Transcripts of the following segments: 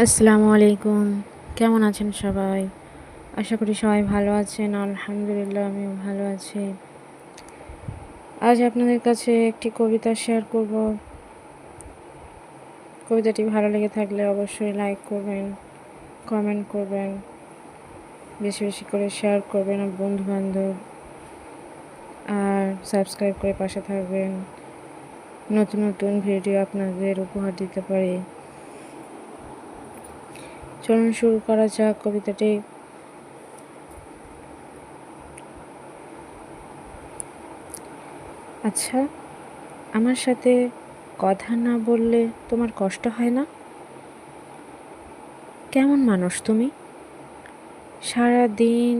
আসসালামু আলাইকুম। কেমন আছেন সবাই? আশা করি সবাই ভালো আছেন। আলহামদুলিল্লাহ, আমিও ভালো আছি। আজ আপনাদের কাছে একটি কবিতা শেয়ার করব। কবিতাটি ভালো লেগে থাকলে অবশ্যই লাইক করবেন কমেন্ট করবেন, বেশি বেশি করে শেয়ার করবেন বন্ধু বান্ধব আর সাবস্ক্রাইব করে পাশে থাকবেন। নতুন নতুন ভিডিও আপনাদের উপহার দিতে পারি। চলুন শুরু করা যাক কবিতাটি। আচ্ছা আমার সাথে কথা না বললে তোমার কষ্ট হয় না? কেমন মানুষ তুমি? সারা দিন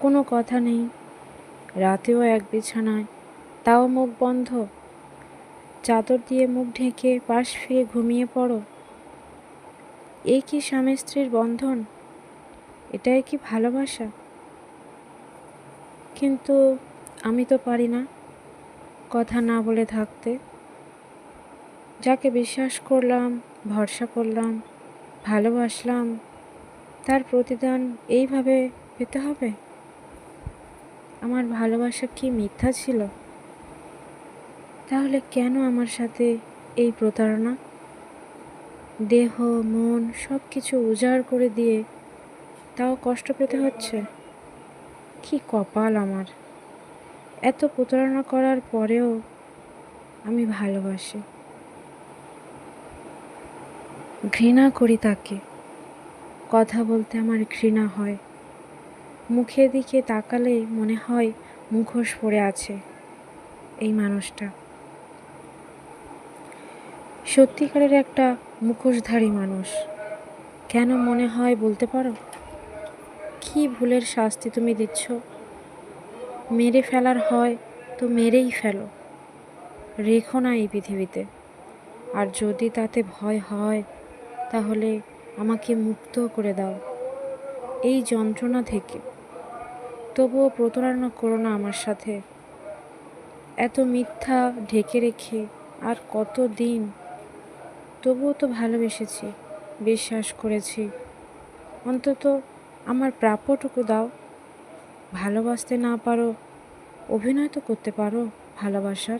কোনো কথা নেই, রাতেও এক বিছানায়, তাও মুখ বন্ধ। চাদর দিয়ে মুখ ঢেকে পাশ ফিরে ঘুমিয়ে পড়ো। এই কি স্বামী স্ত্রীর বন্ধন? এটাই কি ভালোবাসা? কিন্তু আমি তো পারি না কথা না বলে থাকতে। যাকে বিশ্বাস করলাম, ভরসা করলাম, ভালোবাসলাম, তার প্রতিদান এইভাবে পেতে হবে? আমার ভালোবাসা কি মিথ্যা ছিল? তাহলে কেন আমার সাথে এই প্রতারণা? দেহ, মন সব কিছু উজাড় করে দিয়ে তাও কষ্ট পেতে হচ্ছে? কি কপাল আমার। এত প্রতারণা করার পরেও আমি ভালোবাসি। ঘৃণা করি তাকে। কথা বলতে আমার ঘৃণা হয়। মুখের দিকে তাকালে মনে হয় মুখোশ পড়ে আছে এই মানুষটা। সত্যিকারের একটা মুখোশধারী মানুষ। কেন মনে হয় বলতে পারো? কি ভুলের শাস্তি তুমি দিচ্ছ? মেরে ফেলার হয় তো মেরেই ফেলো। রেখো না এই পৃথিবীতে। আর যদি তাতে ভয় হয়, তাহলে আমাকে মুক্ত করে দাও। এই যন্ত্রণা থেকে। তবুও প্রতারণা করো না আমার সাথে। এত মিথ্যা ঢেকে রেখে আর কত দিন তবুও তো ভালোবেসেছি, বিশ্বাস করেছি। অন্তত আমার প্রাপ্যটুকু দাও। ভালোবাসতে না পারো, অভিনয় তো করতে পারো ভালোবাসার।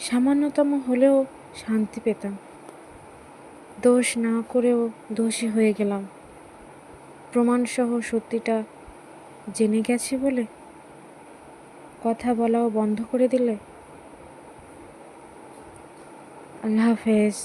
সামান্যতম হলেও শান্তি পেতাম। দোষ না করেও দোষী হয়ে গেলাম। প্রমাণসহ সত্যিটা জেনে গেছি বলে? কথা বলাও বন্ধ করে দিলে? আল্লাহ হাফেজ